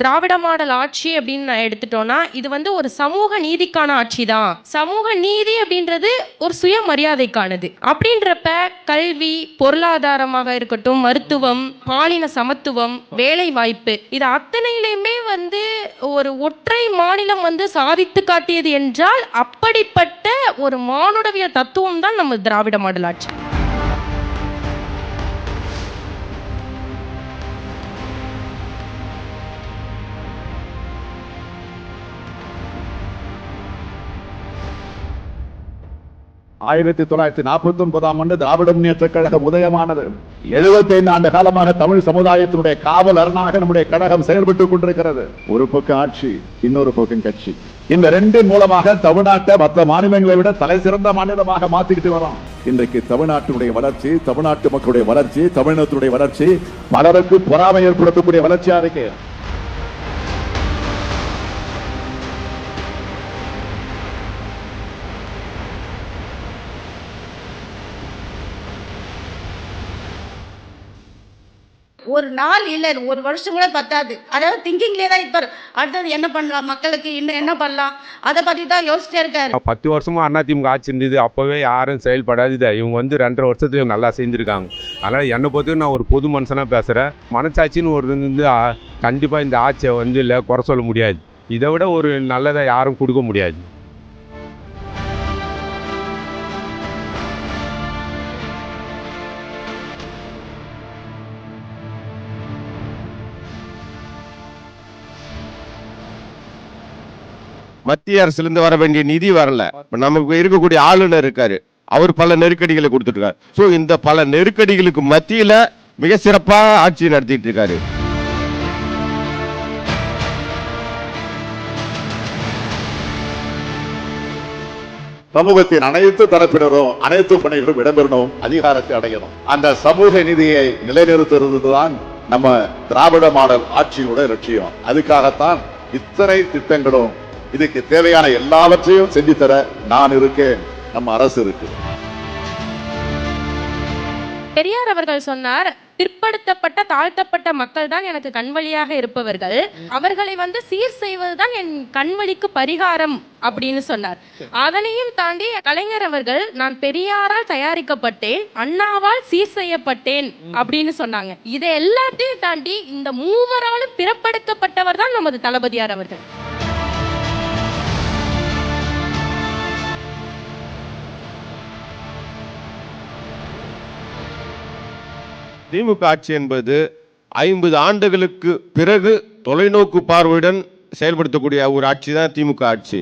திராவிட model ஆட்சி அப்படின்னு நான் எடுத்துட்டோம்னா இது வந்து ஒரு சமூக நீதிக்கான ஆட்சி தான் சமூக நீதி அப்படின்றது ஒரு சுயமரியாதைக்கானது. அப்படின்றப்ப கல்வி பொருளாதாரமாக இருக்கட்டும் மருத்துவம் பாலின சமத்துவம் வேலை வாய்ப்பு இது அத்தனையிலையுமே வந்து ஒரு ஒற்றை மாநிலம் வந்து சாதித்து காட்டியது என்றால் அப்படிப்பட்ட ஒரு மானுடவிய தத்துவம் தான் நம்ம திராவிட மாடல் ஆட்சி. ஆயிரத்தி தொள்ளாயிரத்தி நாற்பத்தி ஒன்பதாம் ஆண்டு திராவிட முன்னேற்ற கழகம் உதயமானது. 75 ஆண்டு காலமாக தமிழ் சமுதாயத்தினுடைய காவல் அரணாக நம்முடைய கழகம் செயல்பட்டுக் கொண்டிருக்கிறது. ஒரு பக்கம் ஆட்சி இன்னொரு பக்கம் கட்சி. இந்த ரெண்டின் மூலமாக தமிழ்நாட்டை மற்ற மாநிலங்களை விட தலை சிறந்த மாநிலமாக மாத்திக்கிட்டு வரோம். இன்றைக்கு தமிழ்நாட்டினுடைய வளர்ச்சி தமிழ்நாட்டு மக்களுடைய வளர்ச்சி தமிழினத்தினுடைய வளர்ச்சி பலருக்கு பொறாமை ஏற்படுத்தக்கூடிய வளர்ச்சியா இருக்கு. ஒரு நாள் இல்லை ஒரு வருஷம் கூட பத்தாது. அதாவது திங்கிங்லேயே தான் இருப்பார். அடுத்தது என்ன பண்ணலாம்? மக்களுக்கு இன்னும் என்ன பண்ணலாம்? அதை பற்றி தான் யோசிச்சே இருக்காரு பத்து வருஷமாக அண்ணா திமுக ஆட்சி இருந்தது. அப்போவே யாரும் செயல்படாதது இவங்க வந்து ரெண்டரை வருஷத்துக்கு நல்லா செஞ்சுருக்காங்க அதனால் என்னை பொறுத்து நான் ஒரு பொது மனுஷனாக பேசுகிறேன் மனசாட்சின்னு ஒரு வந்து கண்டிப்பாக இந்த ஆட்சியை வந்து இல்லை குறை சொல்ல முடியாது. இதை விட ஒரு நல்லதை யாரும் கொடுக்க முடியாது. மத்திய அரசுலேருந்து வர வேண்டிய நிதி வரல. இப்போ நமக்கு இருக்கக்கூடிய ஆளுநர் இருக்காரு. அவர் பல நெருக்கடிகளை கொடுத்துருக்காரு ஸோ இந்த பல நெருக்கடிகளுக்கு மத்தியில் மிக சிறப்பாக ஆட்சி நடத்திட்டு இருக்காரு சமூகத்தின் அனைத்து தரப்பினரும் அனைத்து பணிகளும் இடம்பெறணும் அதிகாரத்தை அடையணும். அந்த சமூக நீதியை நிலைநிறுத்துறது தான் நம்ம திராவிட மாடல் ஆட்சியோட லட்சியம். அதுக்காகத்தான் இத்தனை திட்டங்களும் இதுக்கு தேவையான எல்லாவற்றையும் செஞ்சு தர நான் இருக்கேன். நம்ம அரசு இருக்கு. பெரியார் அவர்கள் சொன்னார் பிற்படுத்தப்பட்ட தாழ்த்தப்பட்ட மக்கள் தான் எனக்கு கண்வழியாக இருப்பவர்கள். அவர்களை வந்து சீர் செய்வதுதான் என் கண்வழிக்கு பரிகாரம் அப்படின்னு சொன்னார். அதனையும் தாண்டி கலைஞர் அவர்கள் நான் பெரியாரால் தயாரிக்கப்பட்டேன் அண்ணாவால் சீர் செய்யப்பட்டேன் அப்படின்னு சொன்னாங்க. இதை எல்லாத்தையும் தாண்டி இந்த மூவராலும் பிறப்படுத்தப்பட்டவர் தான் நமது தளபதியார் அவர்கள். திமுக ஆட்சி என்பது ஐம்பது ஆண்டுகளுக்கு பிறகு தொலைநோக்கு பார்வையுடன் செயல்படுத்தக்கூடிய ஒரு ஆட்சி தான் திமுக ஆட்சி.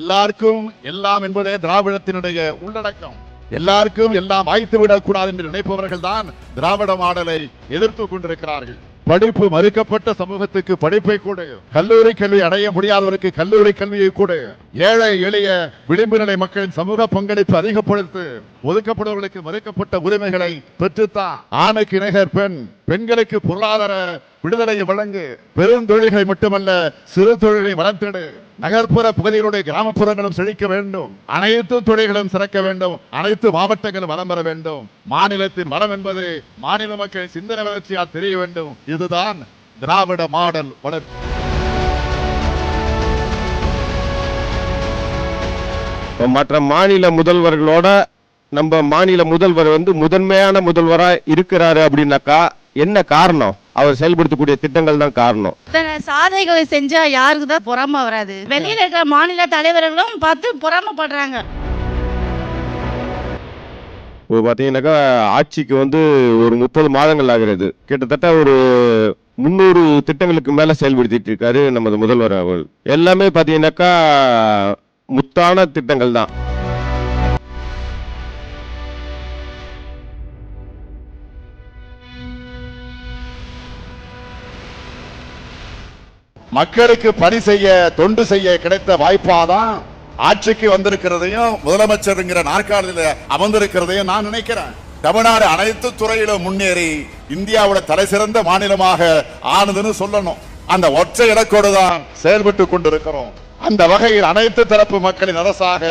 எல்லாருக்கும் எல்லாம் என்பதே திராவிடத்தினுடைய உள்ளடக்கம். எல்லாருக்கும் எல்லாம் வாய்த்து விடக்கூடாது என்று நினைப்பவர்கள் தான் திராவிட மாடலை எதிர்த்து கொண்டிருக்கிறார்கள். படிப்பு மறுக்கப்பட்ட சமூகத்துக்கு படிப்பை கூட. கல்லூரி கல்வி அடைய முடியாதவருக்கு கல்லூரி கல்வியை கூட. ஏழை எளிய விளிம்பு நிலை மக்களின் சமூக பங்களிப்பு அதிகப்படுத்து. ஒதுக்கப்படுவர்களுக்கு மறுக்கப்பட்ட உரிமைகளை பெற்றுத்தான் ஆணைக்கு இணைகர் பெண். பெண்களுக்கு பொருளாதார விடுதலையை வழங்கு. பெருந்தொழில்களை மட்டுமல்ல சிறு தொழிலை வளர்த்திடு. நகர்ப்புற பகுதிகளுடைய கிராமப்புறங்களும் செழிக்க வேண்டும். அனைத்து துறைகளும் சிறக்க வேண்டும். அனைத்து மாவட்டங்களும் வளம் பெற வேண்டும். மாநிலத்தின் வளம் என்பது மாநில மக்கள் சிந்தனை வளர்ச்சியால் தெரிய வேண்டும். இதுதான் திராவிட மாடல் வளர்ச்சி. மற்ற மாநில முதல்வர்களோட நம்ம மாநில முதல்வர் வந்து முதன்மையான முதல்வராக இருக்கிறாரு அப்படின்னாக்கா என்ன காரணம்? அவர் செயல்படுத்தக்கூடிய திட்டங்கள் தான் காரணம். இத்தனை சாதனைகளை செஞ்சா யாருக்கு தான் பொறாம வராது. வெளியில இருக்கிற மாநில தலைவர்களும் பார்த்து பொறாமப்படுறாங்க. இப்போ பார்த்தீங்கன்னாக்கா ஆட்சிக்கு வந்து ஒரு முப்பது மாதங்கள் ஆகிறது. கிட்டத்தட்ட ஒரு முந்நூறு திட்டங்களுக்கு மேலே செயல்படுத்திட்டு இருக்காரு நமது முதல்வர் அவர்கள். எல்லாமே பார்த்தீங்கன்னாக்கா முத்தான திட்டங்கள் தான். மக்களுக்கு பணி செய்ய தொண்டு செய்ய கிடைத்த வாய்ப்பாதான் ஆட்சிக்கு வந்திருக்கிறதையும் முதலமைச்சருங்கிற நாற்காலியில் அமர்ந்திருக்கிறதையும் நான் நினைக்கிறேன். தமிழ்நாடு அனைத்து துறையிலும் முன்னேறி இந்தியாவோட தலை சிறந்த மாநிலமாக ஆனதுன்னு சொல்லணும். அந்த ஒற்றை இலக்கோடு தான் செயல்பட்டு கொண்டிருக்கிறோம். அந்த வகையில் அனைத்து தரப்பு மக்களின் அரசாக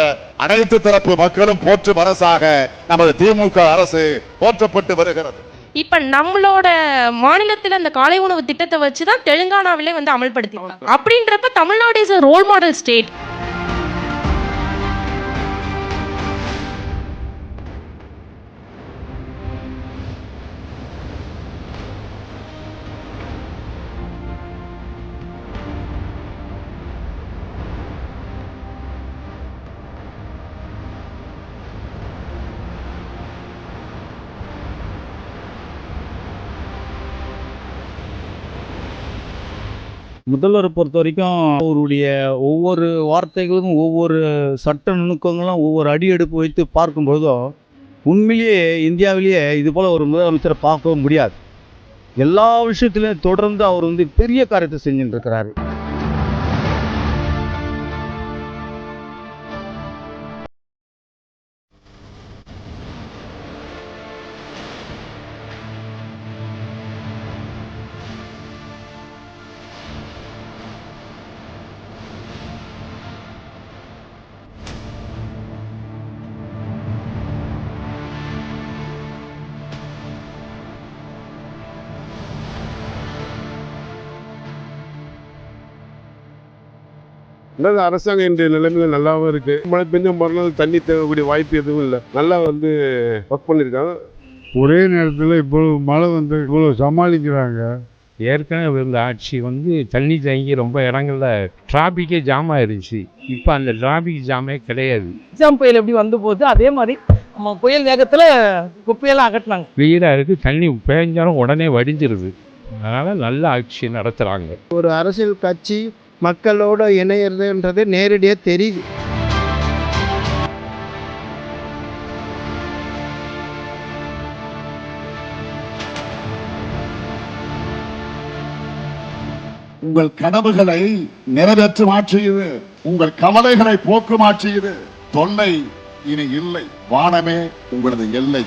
அனைத்து தரப்பு மக்களும் போற்றும் அரசாக நமது திமுக அரசு போற்றப்பட்டு வருகிறது. இப்போ நம்மளோட மாநிலத்தில் அந்த காலை உணவு திட்டத்தை வச்சு தான் தெலுங்கானாவிலே வந்து அமல்படுத்தினாங்க அப்படின்றப்ப Tamil Nadu is role model state முதல்வரை பொறுத்த வரைக்கும் அவருடைய ஒவ்வொரு வார்த்தைகளுக்கும் ஒவ்வொரு சட்ட நுணுக்கங்களும் ஒவ்வொரு அடி எடுப்பு வைத்து பார்க்கும்பொழுதும் உண்மையிலேயே இந்தியாவிலேயே இது போல் ஒரு முதலமைச்சரை பார்க்கவும் முடியாது. எல்லா விஷயத்துலையும் தொடர்ந்து அவர் வந்து பெரிய காரியத்தை செஞ்சுட்டு இருக்கிறாரு. அதாவது அரசாங்கம் இன்றைய நிலைமையில நல்லாவும் இருக்கு. மழை பெஞ்சும் மறுநாள் தண்ணி தேவைக்கூடிய வாய்ப்பு எதுவும் இல்லை. நல்லா வந்து ஒர்க் பண்ணியிருக்காங்க ஒரே நேரத்தில் இப்போ மழை வந்து இவ்வளோ சமாளிக்கிறாங்க. ஏற்கனவே இருந்த ஆட்சி வந்து தண்ணி தேங்கி ரொம்ப இடங்கள்ல டிராபிக்கே ஜாம் ஆயிருச்சு. இப்போ அந்த டிராபிக் ஜாமே கிடையாது. எக்ஸாம் புயல் எப்படி வந்து போகுது? அதே மாதிரி நம்ம புயல் வேகத்தில் குப்பையெல்லாம் அகட்டினாங்க வெயிலாக இருக்குது தண்ணி பேஞ்சாலும் உடனே வடிஞ்சிருது. அதனால் நல்ல ஆட்சி நடத்துகிறாங்க ஒரு அரசியல் கட்சி மக்களோட இணையிறதுன்றது நேரடியாக தெரியுது. உங்கள் கனவுகளை நிறைவேற்றும் ஆட்சி உங்கள் கவலைகளை போக்கும் ஆட்சி தொல்லை இனி இல்லை. வானமே உங்களது எல்லை.